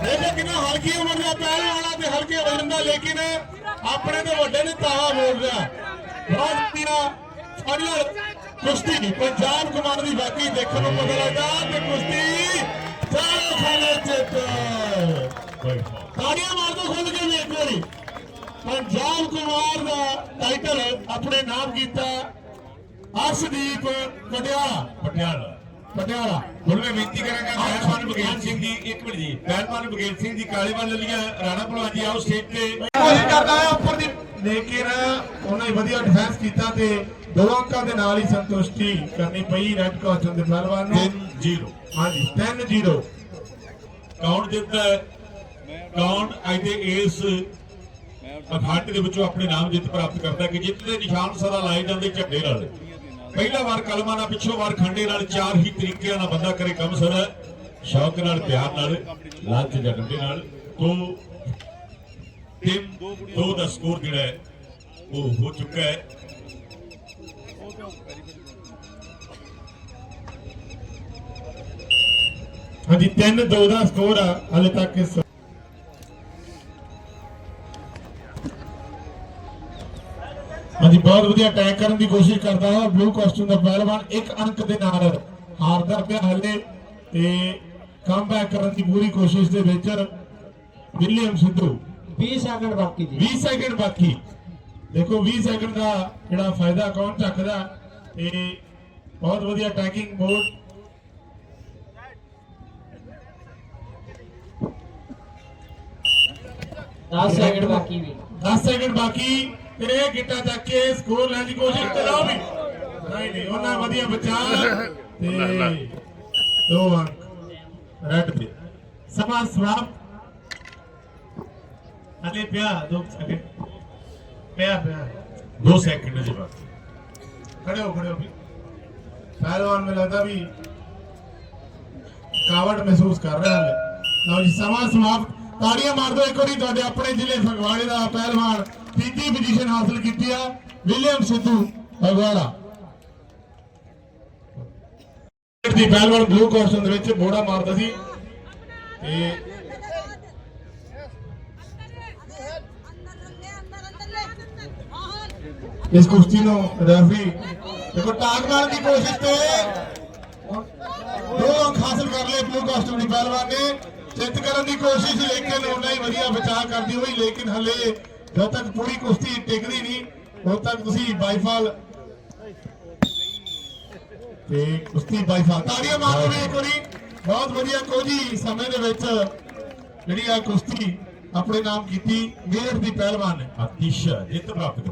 ਦੇਖੋ ਕਿੰਨਾ ਹਲਕੀ ਉਮਰ ਦਾ ਪਹਿਲਵਾਨ ਆ ਤੇ ਹਲਕੇ ਵਜਨ ਦਾ, ਲੇਕਿਨ ਆਪਣੇ ਤੇ ਵੱਡੇ ਨੇ ਤਾਹਾ ਬੋਲ ਰਿਹਾ ਬਹੁਤ ਪੀਰਾ ਫਾਈਨਲ ਕੁਸ਼ਤੀ ਪੰਜਾਬ ਕਮਾਂਡ ਦੀ ਬਾਕੀ ਦੇਖਣ ਨੂੰ ਪਤਾ ਲੱਗਾ ਤੇ ਕੁਸ਼ਤੀ ਚਾਰ ਖਾਨੇ ਚਿੱਤ। ਤਾੜੀਆਂ ਮਾਰ ਦੋ ਖੁੱਲ ਕੇ ਇੱਕ ਵਾਰੀ। ਪੰਜਾਬ ਕੁਮਾਰ ਦਾ ਟਾਈਟਲ ਆਪਣੇ ਨਾਮ ਕੀਤਾ ਅਰਸ਼ਦੀਪ ਪਟਿਆਲਾ। ਪਟਿਆਲਾ। ਪਟਿਆਲਾ। ਹੁਣ ਮੈਂ ਬੇਨਤੀ ਕਰਾਂਗਾ ਪਹਿਲਵਾਨ ਬਗੇਲ ਸਿੰਘ ਜੀ ਇੱਕ ਮਿੰਟ ਜੀ। ਪਹਿਲਵਾਨ ਬਗੇਲ ਸਿੰਘ ਜੀ ਕਾਲੇਵਾਲ ਲੱਲੀਆਂ ਰਾਣਾ ਭਲਵਾਨ ਜੀ ਆਓ ਸਟੇਜ ਤੇ। ਕੋਸ਼ਿਸ਼ ਕਰਦਾ ਹੈ ਉੱਪਰ ਦੀ ਲੇਕਿਨ ਉਹਨਾਂ ਵਧੀਆ ਡਿਫੈਂਸ ਕੀਤਾ ਤੇ ਦੋ ਅੰਕਾਂ ਦੇ ਨਾਲ ਹੀ ਸੰਤੁਸ਼ਟੀ ਕਰਨੀ ਪਈ ਰੈੱਡ ਕਾਸਟਨ ਦੇ ਪਹਿਲਵਾਨ ਨੂੰ 3-0 ਹਾਂਜੀ 3-0 ਕੌਣ ਜਿੱਤਦਾ ਹੈ? ਕੌਣ ਅੱਜ ਦੇ ਇਸ ਅਖਾੜੇ ਦੇ ਵਿੱਚੋਂ ਆਪਣੇ ਨਾਮ ਜਿੱਤ ਪ੍ਰਾਪਤ ਕਰਦਾ ਕਿ ਜਿੱਤ ਦੇ ਨਿਸ਼ਾਨ ਸਦਾ ਲਾਏ ਜਾਂਦੇ ਝੰਡੇ ਨਾਲ? ਪਹਿਲਾ ਵਾਰ ਕਲਮਾਂ ਨਾਲ ਪਿੱਛੋਂ ਵਾਰ ਖੰਡੇ ਨਾਲ ਚਾਰ ਹੀ ਤਰੀਕਿਆਂ ਨਾਲ ਬੰਦਾ ਕਰੇ ਕੰਮ ਸਰ। ਸ਼ੌਕ ਨਾਲ ਪਿਆਰ ਨਾਲ ਲਾਲਚ ਜਾਂ ਡੰਡੇ ਨਾਲ। ਤੋਂ ਤਿੰਨ ਦੋ ਦਾ ਸਕੋਰ ਜਿਹੜਾ ਹੈ, ਉਹ ਹੋ ਚੁੱਕਾ ਹੈ। ਹਾਂਜੀ 3-2 ਦਾ ਸਕੋਰ ਆ, ਹਲੇ ਤੱਕ ਇਸ ਹਾਂਜੀ, ਬਹੁਤ ਵਧੀਆ ਅਟੈਕ ਕਰਨ ਦੀ ਕੋਸ਼ਿਸ਼ ਕਰਦਾ ਹੈ। ਬਲੂ ਕਾਸਟਿਊਮ ਦਾ ਪਹਿਲਵਾਨ, ਇੱਕ ਅੰਕ ਦੇ ਨਾਲ ਹਾਰਦਾ ਪਿਆ ਹਲੇ। ਤੇ ਕਮਬੈਕ ਕਰਨ ਦੀ ਪੂਰੀ ਕੋਸ਼ਿਸ਼ ਦੇ ਵਿੱਚ ਵਿਲੀਅਮ ਸਿੱਧੂ 20 ਸੈਕਿੰਡ ਬਾਕੀ ਜੀ। 20 ਸੈਕਿੰਡ ਬਾਕੀ। ਦੇਖੋ 20 ਸੈਕਿੰਡ ਦਾ ਜਿਹੜਾ ਫਾਇਦਾ ਕੌਣ ਚੱਕਦਾ ਤੇ ਬਹੁਤ ਵਧੀਆ ਅਟੈਕਿੰਗ ਮੋਡ ਦਸ ਸੈਕਿੰਡ ਬਾਕੀ ਵੀ। 10 ਸੈਕਿੰਡ ਬਾਕੀ ਤੇ ਇਹ ਗਿੱਟਾ ਚੱਕ ਕੇ ਸਕੋਰ ਲੈਣ ਦੀ ਕੋਸ਼ਿਸ਼ ਕਰੋ ਵੀ। ਨਹੀਂ ਨਹੀਂ ਉਹਨਾਂ ਵਧੀਆ ਬਚਾ ਤੇ ਦੋ ਅੰਕ। ਰੈਡ ਤੇ ਸਮਾਂ ਸਮਾਪਤ। ਹਲੇ ਪਿਆ ਦੋ ਸੈਕਿੰਡ ਪਿਆ ਪਿਆ। 2 ਸੈਕਿੰਡ ਦੇ ਬਾਅਦ ਖੜੇ ਹੋ ਖੜੇ ਹੋ ਵੀ। ਪਹਿਲਵਾਨ ਮੈਨੂੰ ਲੱਗਦਾ ਵੀ ਕਾਵਟ ਮਹਿਸੂਸ ਕਰ ਰਿਹਾ ਹੈ। ਲਓ ਜੀ ਸਮਾਂ ਸਮਾਪਤ। ਤਾੜੀਆਂ ਮਾਰ ਦਿਓ ਇੱਕ ਵਾਰੀ ਤੁਹਾਡੇ ਆਪਣੇ ਜ਼ਿਲ੍ਹੇ ਫਗਵਾੜੇ ਦਾ ਪਹਿਲਵਾਨ ਤੀਜੀ ਪੋਜੀਸ਼ਨ ਹਾਸਲ ਕੀਤੀ ਆ। ਵਿਲੀਅਮ ਸਿੱਧੂ ਫਗਵਾੜਾ। ਦੀ ਪਹਿਲਵਾਨ ਬਲੂ ਕਾਸਟਨ ਦੇ ਵਿੱਚ ਮੋੜਾ ਮਾਰਦਾ ਸੀ। ਤੇ ਇਸ ਕੁਸ਼ਤੀ ਨੂੰ ਰੈਫਰੀ, ਦੇਖੋ ਟਾਕ ਮਾਰਨ ਦੀ ਕੋਸ਼ਿਸ਼ ਤੇ ਦੋ ਅੰਕ ਹਾਸਲ ਕਰ ਲਏ ਬਲੂ ਕਾਸਟਮ ਦੀ ਪਹਿਲਵਾਨ ਨੇ। ਜਿੱਤ ਕਰਨ ਦੀ ਕੋਸ਼ਿਸ਼ ਲੇਕਿਨ ਉਹਨਾਂ ਹੀ ਵਧੀਆ ਬਚਾਅ ਕਰਦੀ ਹੋਈ, ਲੇਕਿਨ ਹਲੇ ਜਦ ਤੱਕ ਪੂਰੀ ਕੁਸ਼ਤੀ ਟਿਕਦੀ ਨਹੀਂ, ਉਦੋਂ ਤੱਕ ਤੁਸੀਂ ਬਾਈਫਾਲ ਤੇ ਕੁਸ਼ਤੀ ਬਾਈਫਾਲ ਤਾੜੀਆਂ ਮਾਰੋ ਵੀ ਇੱਕ ਵਾਰੀ। ਬਹੁਤ ਵਧੀਆ ਕੋਜੀ ਸਮੇਂ ਦੇ ਵਿੱਚ ਜਿਹੜੀ ਆ ਕੁਸ਼ਤੀ ਆਪਣੇ ਨਾਮ ਕੀਤੀ ਮੇਰਠ ਦੀ ਪਹਿਲਵਾਨ ਨੇ। ਆਤਿਸ਼ ਜਿੱਤ ਪ੍ਰਾਪਤ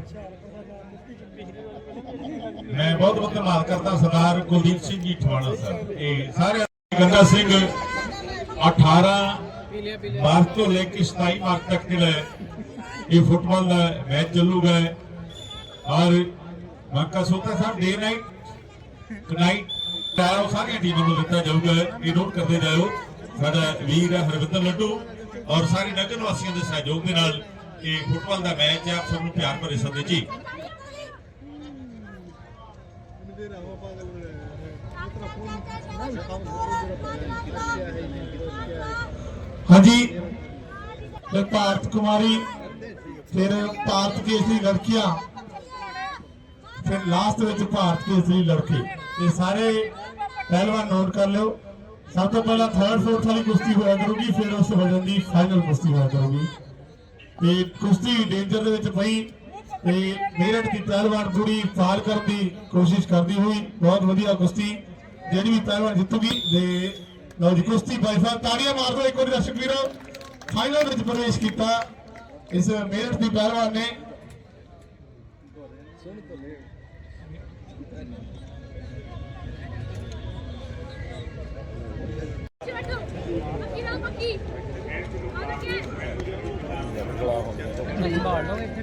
ਮੈਂ ਬਹੁਤ ਬਹੁਤ ਧੰਨਵਾਦ ਕਰਦਾ ਸਰਦਾਰ ਕੁਲਦੀਪ ਸਿੰਘ ਜੀ ਠਵਾਣਾ ਸਾਹਿਬ ਇਹ ਸਾਰੇ ਗੰਗਾ ਸਿੰਘ 18 ਮਾਰਚ ਤੋਂ ਲੈ ਕੇ 27 ਮਾਰਚ ਤੱਕ ਜਿਹੜਾ ਇਹ ਫੁੱਟਬਾਲ ਦਾ ਮੈਚ ਚੱਲੂਗਾ। ਔਰ ਮੱਕਾ ਸੋਤਾ ਸਾਹਿਬ ਡੇ ਨਾਈਟ ਨਾਈਟ ਟਾਇਰ ਸਾਰੀਆਂ ਟੀਮਾਂ ਨੂੰ ਦਿੱਤਾ ਜਾਊਗਾ। ਇਹ ਨੋਟ ਕਰਦੇ ਜਾਓ ਸਾਡਾ ਵੀਰ ਹੈ ਹਰਵਿੰਦਰ ਲੱਡੂ ਔਰ ਸਾਰੇ ਨਗਰ ਵਾਸੀਆਂ ਦੇ ਸਹਿਯੋਗ ਦੇ ਨਾਲ ਇਹ ਫੁੱਟਬਾਲ ਦਾ ਮੈਚ ਹੈ। ਆਪ ਸਭ ਨੂੰ ਪਿਆਰ ਭਰੇ ਸਤਿ ਜੀ। ਹਾਂਜੀ। ਫਿਰ ਭਾਰਤ ਕੁਮਾਰੀ ਫਿਰ ਭਾਰਤ ਕੇਸਰੀ ਲੜਕੀਆਂ ਫਿਰ ਲਾਸਟ ਵਿੱਚ ਭਾਰਤ ਕੇਸਰੀ ਲੜਕੇ। ਇਹ ਸਾਰੇ ਪਹਿਲਵਾਨ ਨੋਟ ਕਰ ਲਿਓ। ਸਭ ਤੋਂ ਪਹਿਲਾਂ ਥਰਡ ਫੋਰਥ ਵਾਲੀ ਕੁਸ਼ਤੀ ਹੋਇਆ ਕਰੂਗੀ ਫਿਰ ਉਸ ਹੋ ਜਾਂਦੀ ਫਾਈਨਲ ਕੁਸ਼ਤੀ ਹੋਇਆ ਕਰੂਗੀ। ਤੇ ਕੁਸ਼ਤੀ ਡੇਂਜਰ ਦੇ ਵਿੱਚ ਪਈ। ਤੇ ਮੇਰਠ ਦੀ ਪਹਿਲਵਾਨ ਪੂਰੀ ਪਾਰ ਕਰਨ ਦੀ ਕੋਸ਼ਿਸ਼ ਕਰਦੀ ਹੋਈ ਬਹੁਤ ਵਧੀਆ ਕੁਸ਼ਤੀ ਜਿਹੜੀ ਵੀ ਪਹਿਲਵਾਨ ਜਿੱਤੂਗੀ ਤੇ ਲਓ ਜੀ, ਕੁਸ਼ਤੀ ਬਾਈਫਾ ਤਾੜੀਆਂ ਮਾਰ ਦਿਓ ਇੱਕ ਵਾਰੀ ਦਰਸ਼ਕ ਵੀਰੋ। ਫਾਈਨਲ ਵਿੱਚ ਪ੍ਰਵੇਸ਼ ਕੀਤਾ ਇਸ ਮੇਰਠ ਦੀ ਪਹਿਲਵਾਨ ਨੇ। ਸੰਭਾਲ ਲਓ ਇੱਥੇ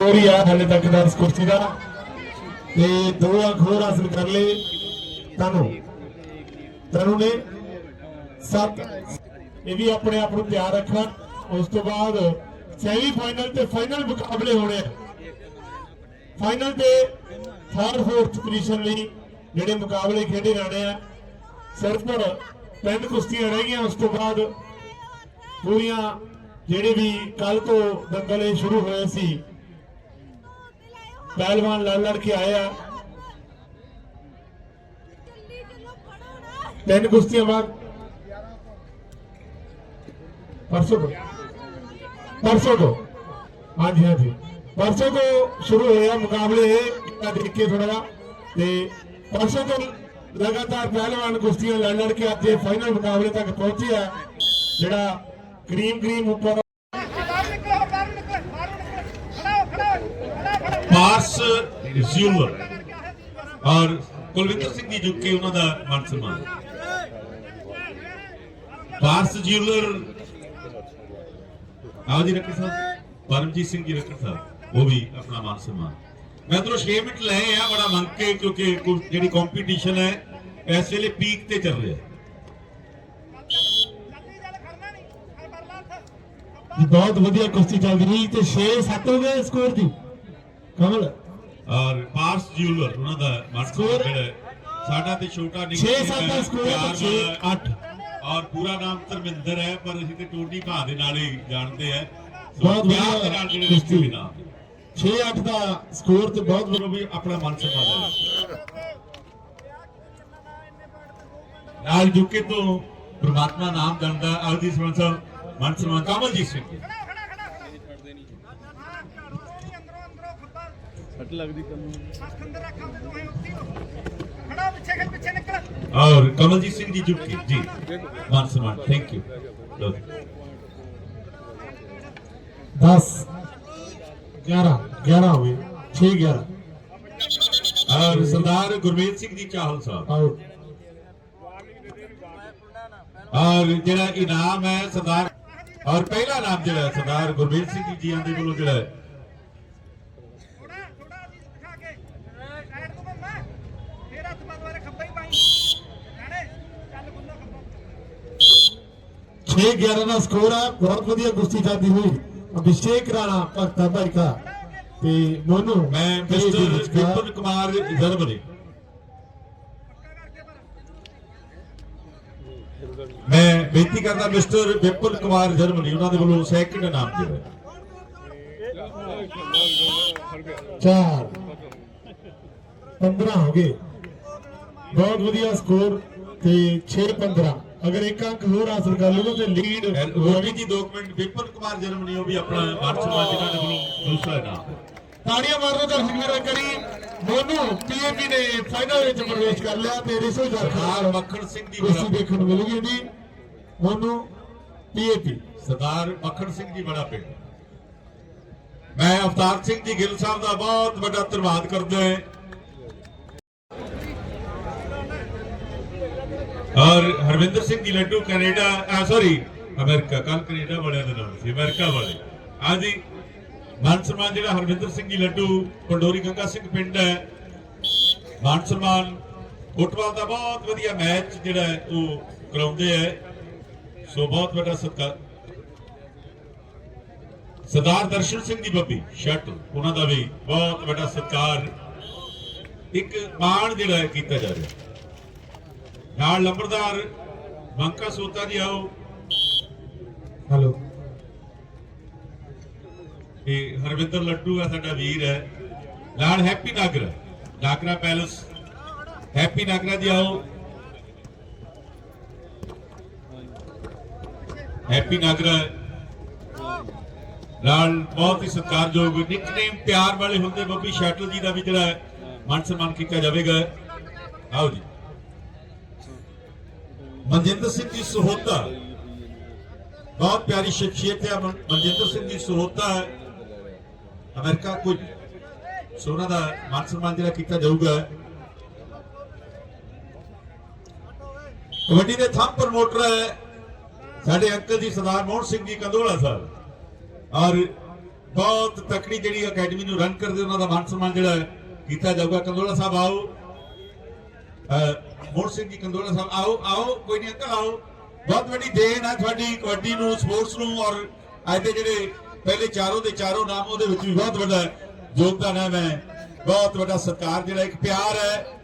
ਕਰ ਆ ਹਲੇ ਤੱਕ ਦਾ ਇਸ ਦਾ। ਤੇ ਦੋ ਅੰਕ ਹੋਰ ਹਾਸਲ ਕਰ ਲਏ ਤਨੂ ਤਨੂ ਨੇ ਸੱਤ। ਇਹ ਵੀ ਆਪਣੇ ਆਪ ਨੂੰ ਤਿਆਰ ਰੱਖਣਾ। ਉਸ ਤੋਂ ਬਾਅਦ ਸੈਮੀ ਫਾਈਨਲ ਤੇ ਫਾਈਨਲ ਮੁਕਾਬਲੇ ਹੋਣੇ ਆ। ਫਾਈਨਲ ਤੇ ਥਰਡ ਫੋਰਥ ਪੋਜੀਸ਼ਨ ਲਈ ਜਿਹੜੇ ਮੁਕਾਬਲੇ ਖੇਡੇ ਜਾਣੇ ਆ। ਸਿਰਫ ਤਿੰਨ ਕੁਸ਼ਤੀਆਂ ਰਹਿ ਗਈਆਂ, ਉਸ ਤੋਂ ਬਾਅਦ ਪੂਰੀਆਂ ਜਿਹੜੇ ਵੀ ਕੱਲ ਤੋਂ ਦੰਗਲ ਸ਼ੁਰੂ ਹੋਏ ਸੀ, ਪਹਿਲਵਾਨ ਲੜ ਲੜ ਕੇ ਆਇਆ। ਆ ਤਿੰਨ ਕੁਸ਼ਤੀਆਂ ਬਾਅਦ ਪਰਸੋਂ ਤੋਂ ਪਰਸੋਂ ਤੋਂ, ਹਾਂਜੀ ਹਾਂਜੀ। ਪਰਸੋਂ ਤੋਂ ਸ਼ੁਰੂ ਹੋਏ ਆ ਮੁਕਾਬਲੇ ਇਹ ਆ ਦੇਖ ਕੇ ਥੋੜਾ ਜਿਹਾ। ਤੇ ਪਰਸੋਂ ਤੋਂ ਲਗਾਤਾਰ ਪਹਿਲਵਾਨ ਕੁਸ਼ਤੀਆਂ ਲੜ ਲੜ ਕੇ ਅੱਜ ਫਾਈਨਲ ਮੁਕਾਬਲੇ ਤੱਕ ਪਹੁੰਚੇ ਆ। ਜਿਹੜਾ ਕਰੀਮ ਕਰੀਮ ਉੱਪਰ ਪਾਰਸ ਜ਼ਿਊਲਰ ਔਰ ਕੁਲਵਿੰਦਰ ਸਿੰਘ ਜੀ ਜੁੱਕੇ ਉਹਨਾਂ ਦਾ ਮਾਨ ਸਨਮਾਨ। ਪਾਰਸ ਜ਼ਿਊਲਰ ਆਓ ਜੀ, ਰੱਖੀ ਸਾਹਿਬ। ਪਰਮਜੀਤ ਸਿੰਘ ਜੀ, ਰੱਖੀ ਸਾਹਿਬ। ਉਹ ਵੀ ਆਪਣਾ ਮਾਨ ਸਨਮਾਨ। ਮੈਂ ਤੁਹਾਨੂੰ 6 ਮਿੰਟ ਲਏ ਆ ਬੜਾ ਮੰਗ ਕੇ ਕਿਉਂਕਿ ਜਿਹੜੀ ਕੰਪੀਟੀਸ਼ਨ ਹੈ ਇਸ ਵੇਲੇ ਪੀਕ ਤੇ ਚੱਲ ਰਿਹਾ ਬਹੁਤ ਵਧੀਆ ਕੁਸ਼ਤੀ ਚੱਲਦੀ ਰਹੀ ਤੇ 6-7 ਹੋ ਗਏ ਸਕੋਰ ਦੀ ਕਮਲ ਔਰ ਪਾਰਸ ਜ਼ਿਊਲਰ ਉਹਨਾਂ ਦਾ ਮਾਨ ਸਕੋਰ? ਸਨਮਾਨ ਜਿਹੜਾ ਹੈ, ਸਾਡਾ ਤੇ ਛੋਟਾ ਨਿੱਕਾ ਛੇ ਸੱਤ ਦਾ ਸਕੋਰ ਹੈ, ਪਿਆਰ ਛੇ ਵਾਲਾ ਅੱਠ। ਔਰ ਪੂਰਾ ਨਾਮ ਧਰਮਿੰਦਰ ਹੈ ਪਰ ਅਸੀਂ ਤੇ ਟੋਨੀ ਭਾ ਦੇ ਨਾਲ ਹੀ ਜਾਣਦੇ ਆ ਬਹੁਤ ਵਧੀਆ ਕੁਸ਼ਤੀ। ਨਾਮ 6-8 ਦਾ ਸਕੋਰ ਤੇ ਬਹੁਤ ਵੱਡਾ ਵੀ ਆਪਣਾ ਮਨ ਸਨਮਾਨ ਹੈ। ਨਾਲ ਜੁਕੇ ਤੋਂ ਪ੍ਰਮਾਤਮਾ ਨਾਮ ਜਾਣਦਾ ਆਰਜੀ ਸਰਵਨ ਸਾਹਿਬ, ਮਨ ਸਨਮਾਨ ਕਮਲਜੀਤ ਸਿੰਘ। ਸੱਟ ਲੱਗਦੀ ਕੰਨ ਔਰ ਕਮਲਜੀਤ ਸਿੰਘ ਦੀ ਜੁਟਕੀ ਜੀ, ਮਨ ਸਨਮਾਨ ਥੈਂਕ ਯੂ 11 11 ਹੋਏ 6 11 ਸਰਦਾਰ ਗੁਰਮੇਲ ਸਿੰਘ ਜੀ ਚਾਹਲ ਸਾਹਿਬ। ਔਰ ਜਿਹੜਾ ਇਨਾਮ ਹੈ ਸਰਦਾਰ ਔਰ ਪਹਿਲਾ ਨਾਮ ਜਿਹੜਾ ਸਰਦਾਰ ਗੁਰਮੇਲ ਸਿੰਘ ਜੀ ਜੀਆਂ ਦੇ ਵੱਲੋਂ ਜਿਹੜਾ ਹੈ। ਛੇ 11 ਦਾ ਸਕੋਰ ਆ ਬਹੁਤ ਵਧੀਆ ਕੁਸ਼ਤੀ ਚੱਲਦੀ ਹੋਈ। ਅਭਿਸ਼ੇਕ ਰਾਣਾ ਭਗਤਾ ਭਾਈ ਤੇ ਮੋਨੂ ਮੈਂ ਮਿਸਟਰ ਵਿਪਨ ਕੁਮਾਰ ਜ਼ਰਬਲੀ ਮੈਂ ਬੇਨਤੀ ਕਰਦਾ ਮਿਸਟਰ ਵਿਪਨ ਕੁਮਾਰ ਜਰਮਨੀ ਉਹਨਾਂ ਦੇ ਵੱਲੋਂ ਸੈਕਿੰਡ ਨਾਮ ਹੈ ਚਾਰ। 15 ਹੋ ਗਏ। ਬਹੁਤ ਵਧੀਆ ਸਕੋਰ ਤੇ 6 15 ਅਗਰ ਇੱਕ ਅੰਕ ਹੋਰ ਹਾਸਲ ਕਰ ਲਓਗੇ ਤੇ ਲੀਡ ਰੋਗੀ ਜੀ ਦੋ ਮਿੰਟ, ਵਿਪਨ ਕੁਮਾਰ ਜਰਮਨੀ ਉਹ ਵੀ ਆਪਣਾ ਮਾਨ ਸਨਮਾਨ ਜਿਨ੍ਹਾਂ ਦੇ ਵੱਲੋਂ ਦੂਸਰਾ ਨਾਮ। ਤਾੜੀਆਂ ਮਾਰੋ ਦਰਸ਼ਕ ਵੀਰਾਂ ਕਰੀ, ਮੋਨੂ ਪੀਏਪੀ ਨੇ ਫਾਈਨਲ ਵਿੱਚ ਪ੍ਰਵੇਸ਼ ਕਰ ਲਿਆ ਤੇ ਰਿਸ਼ੋ ਜਰਖਾਰ ਮੱਖਣ ਸਿੰਘ ਦੀ ਕੁਸ਼ਤੀ ਬੜਾ ਦੇਖਣ ਨੂੰ ਮਿਲੂਗੀ ਜੀ। ਮੋਨੂ ਪੀਏਪੀ ਸਰਦਾਰ ਮੱਖਣ ਸਿੰਘ ਜੀ ਬੜਾ ਪਿੰਡ। ਮੈਂ ਅਵਤਾਰ ਸਿੰਘ ਜੀ ਗਿੱਲ ਸਾਹਿਬ ਦਾ ਬਹੁਤ ਵੱਡਾ ਧੰਨਵਾਦ ਕਰਦਾ ਹਾਂ। ਔਰ ਹਰਵਿੰਦਰ ਸਿੰਘ ਜੀ ਲੱਡੂ ਕੈਨੇਡਾ ਆ ਸੌਰੀ ਅਮਰੀਕਾ ਕੱਲ ਕੈਨੇਡਾ ਵਾਲਿਆਂ ਦਾ ਨਾਮ ਸੀ, ਅਮਰੀਕਾ ਵਾਲੇ। ਹਾਂਜੀ ਮਾਨ ਸਨਮਾਨ ਜਿਹੜਾ ਹਰਵਿੰਦਰ ਸਿੰਘ ਜੀ ਲੱਡੂ, ਪੰਡੋਰੀ ਗੰਗਾ ਸਿੰਘ ਪਿੰਡ ਹੈ। ਮਾਨ ਸਨਮਾਨ ਫੁੱਟਬਾਲ ਦਾ ਬਹੁਤ ਵਧੀਆ ਮੈਚ ਜਿਹੜਾ ਹੈ, ਉਹ ਕਰਾਉਂਦੇ ਹੈ। ਸੋ ਬਹੁਤ ਵੱਡਾ ਸਤਿਕਾਰ। ਸਰਦਾਰ ਦਰਸ਼ਨ ਸਿੰਘ ਦੀ ਬੱਬੀ ਸ਼ਟ ਉਹਨਾਂ ਦਾ ਵੀ ਬਹੁਤ ਵੱਡਾ ਸਤਿਕਾਰ ਇੱਕ ਮਾਣ ਜਿਹੜਾ ਹੈ ਕੀਤਾ ਜਾ ਰਿਹਾ। ਨਾਲ ਲੰਬਰਦਾਰ ਬੰਕਾ ਸੋਤਾ ਜੀ ਆਓ। ਹਲੋ। ਇਹ ਹਰਵਿੰਦਰ ਲੱਡੂ ਆ ਸਾਡਾ ਵੀਰ ਹੈ। ਨਾਲ Happy Nagra Nagra palace. Happy Nagra ji ਆਓ। ਹੈਪੀ ਨਾਗਰਾ। ਨਾਲ ਬਹੁਤ ਹੀ ਸਤਿਕਾਰਯੋਗ ਨਿਕਨੇਮ ਪਿਆਰ ਵਾਲੇ ਹੁੰਦੇ ਬੱਬੀ ਸ਼ੈਟਲ ਜੀ ਦਾ ਵੀ ਜਿਹੜਾ ਮਾਨ ਸਨਮਾਨ ਕੀਤਾ ਜਾਵੇਗਾ। ਆਓ ਜੀ। ਮਨਜਿੰਦਰ ਸਿੰਘ ਜੀ ਸਹੋਤਾ। ਬਹੁਤ ਪਿਆਰੀ ਸ਼ਖਸੀਅਤ ਹੈ ਮਨਜਿੰਦਰ ਸਿੰਘ ਜੀ ਸਹੋਤਾ ਹੈ। ਅਮਰੀਕਾ ਕੋਈ ਸੋ ਉਹਨਾਂ ਦਾ ਮਾਨ ਸਨਮਾਨ ਜਿਹੜਾ ਕੀਤਾ ਜਾਊਗਾ। ਕਬੱਡੀ ਦੇ ਥੰਮ ਪ੍ਰਮੋਟਰ ਹੈ ਸਾਡੇ ਅੰਕਲ ਜੀ ਸਰਦਾਰ ਮੋਹਨ ਸਿੰਘ ਜੀ ਕੰਦੋਲਾ ਸਾਹਿਬ। ਔਰ ਬਹੁਤ ਤਕੜੀ ਜਿਹੜੀ ਅਕੈਡਮੀ ਨੂੰ ਰਨ ਕਰਦੇ ਉਹਨਾਂ ਦਾ ਮਾਨ ਸਨਮਾਨ ਜਿਹੜਾ ਕੀਤਾ ਜਾਊਗਾ। ਕੰਦੋਲਾ ਸਾਹਿਬ ਆਓ। ਮੋਹਨ ਸਿੰਘ ਜੀ ਕੰਦੋਲਾ ਸਾਹਿਬ, ਆਓ ਆਓ, ਕੋਈ ਨਹੀਂ ਅੰਕਲ, ਆਓ। ਬਹੁਤ ਵੱਡੀ ਦੇਣ ਹੈ ਤੁਹਾਡੀ ਕਬੱਡੀ ਨੂੰ, ਸਪੋਰਟਸ ਨੂੰ, ਔਰ ਅੱਜ ਦੇ ਜਿਹੜੇ ਪਹਿਲੇ ਚਾਰੋਂ ਦੇ ਚਾਰੋਂ ਨਾਮ, ਉਹਦੇ ਵਿੱਚ ਵੀ ਬਹੁਤ ਵੱਡਾ ਯੋਗਦਾਨ ਹੈ। ਮੈਂ ਬਹੁਤ ਵੱਡਾ ਸਤਿਕਾਰ ਜਿਹੜਾ, ਇੱਕ ਪਿਆਰ ਹੈ।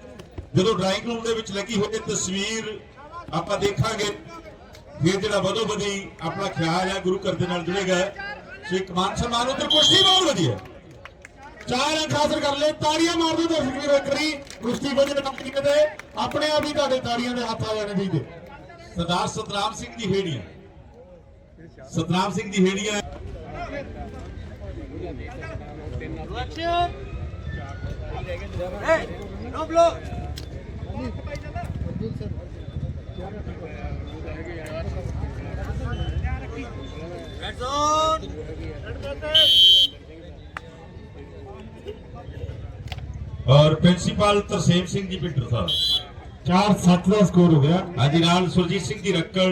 ਜਦੋਂ ਡਰਾਇੰਗ ਰੂਮ ਦੇ ਵਿੱਚ ਲੱਗੀ ਹੋਈ ਤਸਵੀਰ, ਆਪਾਂ ਦੇਖਾਂਗੇ। ਫਿਰ ਜਿਹੜਾ ਵਧੋ ਵਧੀ ਆਪਣਾ ਖਿਆਲ ਹੈ, ਗੁਰੂ ਘਰ ਦੇ ਨਾਲ ਜੁੜੇਗਾ ਸੋ ਇੱਕ ਮਾਨ ਸਨਮਾਨ ਉਧਰ ਕੁਸ਼ਤੀ ਬਹੁਤ ਵਧੀਆ। ਚਾਰ ਅੰਕ ਹਾਸਲ ਕਰ ਲਏ। ਤਾੜੀਆਂ ਮਾਰ ਦਿਓ ਦਰਸ਼ਕ ਵੀਰਾਂ ਕਰੀ ਕੁਸ਼ਤੀ ਵਧੀਆ ਨੰਬਰ ਕਿਤੇ। ਆਪਣੇ ਆਪ ਹੀ ਤੁਹਾਡੇ ਤਾੜੀਆਂ ਦੇ ਹੱਥ ਆ ਜਾਣੇ ਚਾਹੀਦੇ ਸਰਦਾਰ ਸਤਨਾਮ ਸਿੰਘ ਦੀ ਹੇੜੀਆਂ। ਸਤਨਾਮ ਸਿੰਘ ਦੀ ਹੇੜੀਆਂ। ਨੋ ਬਲੋ ਰੈਡ ਜ਼ੋਨ ਔਰ ਪ੍ਰਿੰਸੀਪਲ ਤਰਸੇਮ ਸਿੰਘ ਜੀ ਪਿੰਡਰ ਸਾਹਿਬ 4 7 ਦਾ ਸਕੋਰ ਹੋ ਗਿਆ ਹਾਂਜੀ ਨਾਲ ਸੁਰਜੀਤ ਸਿੰਘ ਦੀ ਰੱਕੜ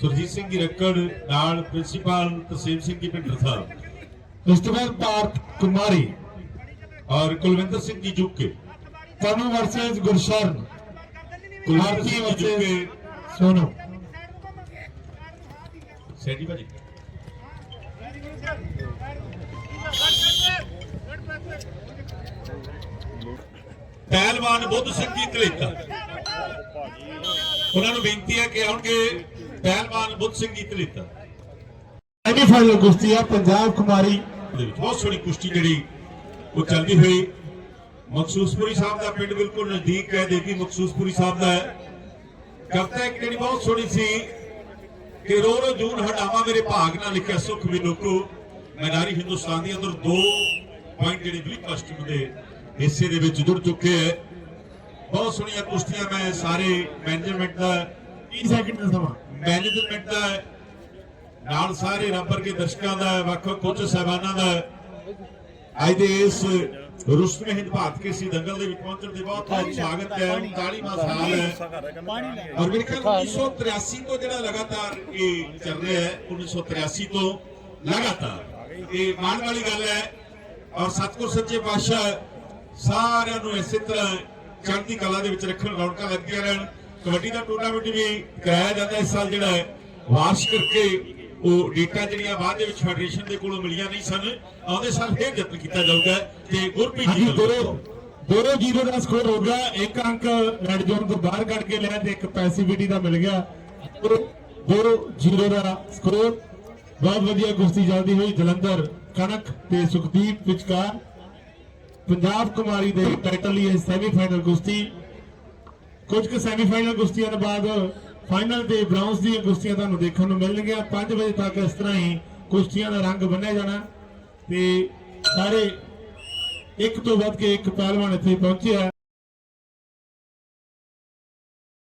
ਸੁਰਜੀਤ ਸਿੰਘ ਦੀ ਰੱਕੜ ਨਾਲ ਪ੍ਰਿੰਸੀਪਲ ਤਰਸੇਮ ਸਿੰਘ ਜੀ ਪਿੰਡਰ ਸਾਹਿਬ ਇਸ ਤੋਂ ਬਾਅਦ ਭਾਰਤ ਕੁਮਾਰੀ ਔਰ ਕੁਲਵਿੰਦਰ ਸਿੰਘ ਜੀ ਜੁੱਕੇ ਤਨੂ ਵਰਸਸ ਗੁਰਸ਼ਰਨ ਕੁਲਵਿੰਦਰ ਭਾਰਤੀ ਸਿੰਘ ਜੀ ਵਰਸਸ ਜੁੱਕੇ ਸੋਨੂ ਸੈਡੀ ਭਾਜੀ ਪਹਿਲਵਾਨ ਬੁੱਧ ਸਿੰਘ ਜੀ ਕਲੇਤਾ ਉਹਨਾਂ ਨੂੰ ਬੇਨਤੀ ਹੈ ਕਿ ਆਉਣਗੇ ਪਹਿਲਵਾਨ ਬੁੱਧ ਸਿੰਘ ਜੀ ਕਲੇਤਾ ਸੈਮੀਫਾਈਨਲ ਕੁਸ਼ਤੀ ਆ ਪੰਜਾਬ ਕੁਮਾਰੀ। ਦੇ ਵਿੱਚ ਬਹੁਤ ਸੋਹਣੀ ਕੁਸ਼ਤੀ ਜਿਹੜੀ ਉਹ ਚੱਲਦੀ ਹੋਈ। ਮਖਸੂਸਪੁਰੀ ਸਾਹਿਬ ਦਾ ਪਿੰਡ ਬਿਲਕੁਲ ਨਜ਼ਦੀਕ ਹੈ ਦੇਵੀ ਮਖਸੂਸਪੁਰੀ ਸਾਹਿਬ ਦਾ ਹੈ। ਕਵਿਤਾ ਇੱਕ ਜਿਹੜੀ ਬਹੁਤ ਸੋਹਣੀ ਸੀ ਕਿ ਰੋ ਰੋ ਜੂਨ ਹਟਾਵਾ ਮੇਰੇ ਭਾਗ ਨਾਲ ਲਿਖਿਆ ਸੁਖ ਵੀ ਲੋਕੋ। ਮੈਦਾਰੀ ਹਿੰਦੁਸਤਾਨ ਦੀ ਅੰਦਰ ਦੋ ਪੁਆਇੰਟ ਜਿਹੜੇ ਵਿਲੀਪ ਅਸ਼ਟਮ ਦੇ ਹਿੱਸੇ ਦੇ ਵਿੱਚ ਜੁੜ ਚੁੱਕੇ ਹੈ। ਬਹੁਤ ਸੋਹਣੀਆਂ ਕੁਸ਼ਤੀਆਂ ਮੈਂ ਸਾਰੇ ਮੈਨੇਜਮੈਂਟ ਦਾ 30 ਸੈਕਿੰਡ ਦਾ ਸਮਾਂ? ਮੈਨੇਜਮੈਂਟ ਦਾ ਨਾਲ ਸਾਰੇ ਰੱਬਰ ਕੇ ਦਰਸ਼ਕਾਂ ਦਾ ਵੱਖ ਵੱਖ ਕੋਚ ਸਾਹਿਬਾਨਾਂ ਦਾ। ਅੱਜ ਦੇ ਇਸ ਰੁਸਤਮ ਹਿੰਦ ਭਾਰਤ ਕੇ ਸੀ ਦੰਗਲ ਦੇ ਵਿੱਚ ਪਹੁੰਚਣ ਦੇ ਬਹੁਤ ਬਹੁਤ ਸਵਾਗਤ ਹੈ। 39ਵਾਂ ਸਾਲ ਹੈ। ਔਰ ਮੇਰੇ ਖਿਆਲ 1983 ਤੋਂ ਜਿਹੜਾ ਲਗਾਤਾਰ ਇਹ ਚੱਲ ਰਿਹਾ ਹੈ 1983 ਤੋਂ ਲਗਾਤਾਰ। ਇਹ ਮਾਣ ਵਾਲੀ ਗੱਲ ਹੈ। ਔਰ ਸਤਿਗੁਰ ਸੱਚੇ ਪਾਤਸ਼ਾਹ ਸਾਰਿਆਂ ਨੂੰ ਇਸੇ ਤਰ੍ਹਾਂ ਚੜ੍ਹਦੀ ਕਲਾ ਦੇ ਵਿੱਚ ਰੱਖਣ ਰੌਣਕਾਂ ਲੱਗਦੀਆਂ ਰਹਿਣ। ਕਬੱਡੀ ਦਾ ਟੂਰਨਾਮੈਂਟ ਵੀ ਕਰਾਇਆ ਜਾਂਦਾ ਇਸ ਸਾਲ ਜਿਹੜਾ ਹੈ। ਵਾਰਸ਼ ਕਰਕੇ ਉਹ ਡੇਟਾ ਜਿਹੜੀਆਂ ਬਾਅਦ ਦੇ ਵਿੱਚ ਫੈਡਰੇਸ਼ਨ ਦੇ ਕੋਲੋਂ ਮਿਲੀਆਂ ਨਹੀਂ ਸਨ ਆਉਂਦੇ ਸਾਲ ਫੇਰ ਯਤਨ ਕੀਤਾ ਜਾਊਗਾ ਤੇ ਗੁਰਪ੍ਰੀਤ ਜੀ ਦੋਰੋ ਦੋਰੋ ਜ਼ੀਰੋ ਦਾ ਸਕੋਰ ਹੋ ਗਿਆ। ਇੱਕ ਅੰਕ ਰੈਡ ਜ਼ੋਨ ਤੋਂ ਬਾਹਰ ਕੱਢ ਕੇ ਲਿਆ ਤੇ ਇੱਕ ਪੈਸਿਵਿਟੀ ਦਾ ਮਿਲ ਗਿਆ। ਦੋਰੋ ਜ਼ੀਰੋ ਦਾ ਸਕੋਰ ਬਹੁਤ ਵਧੀਆ ਕੁਸ਼ਤੀ ਚੱਲਦੀ ਹੋਈ ਜਲੰਧਰ ਕਣਕ ਤੇ ਸੁਖਦੀਪ ਵਿਚਕਾਰ। ਪੰਜਾਬ ਕੁਮਾਰੀ ਦੇ ਟਾਈਟਲ ਲਈ ਇਹ ਸੈਮੀਫਾਈਨਲ ਕੁਸ਼ਤੀ। ਕੁਝ ਕੁ ਸੈਮੀਫਾਈਨਲ ਕੁਸ਼ਤੀਆਂ ਤੋਂ ਬਾਅਦ ਫਾਈਨਲ ਤੇ ਬ੍ਰਾਊਨਸ ਦੀਆਂ ਕੁਸ਼ਤੀਆਂ ਤੁਹਾਨੂੰ ਦੇਖਣ ਨੂੰ ਮਿਲਣਗੀਆਂ। 5 ਵਜੇ ਤੱਕ ਇਸ ਤਰ੍ਹਾਂ ਹੀ ਕੁਸ਼ਤੀਆਂ ਦਾ ਰੰਗ ਬੰਨਿਆ ਜਾਣਾ। ਤੇ ਸਾਰੇ ਇੱਕ ਤੋਂ ਵੱਧ ਕੇ ਇੱਕ ਪਹਿਲਵਾਨ ਇੱਥੇ ਪਹੁੰਚਿਆ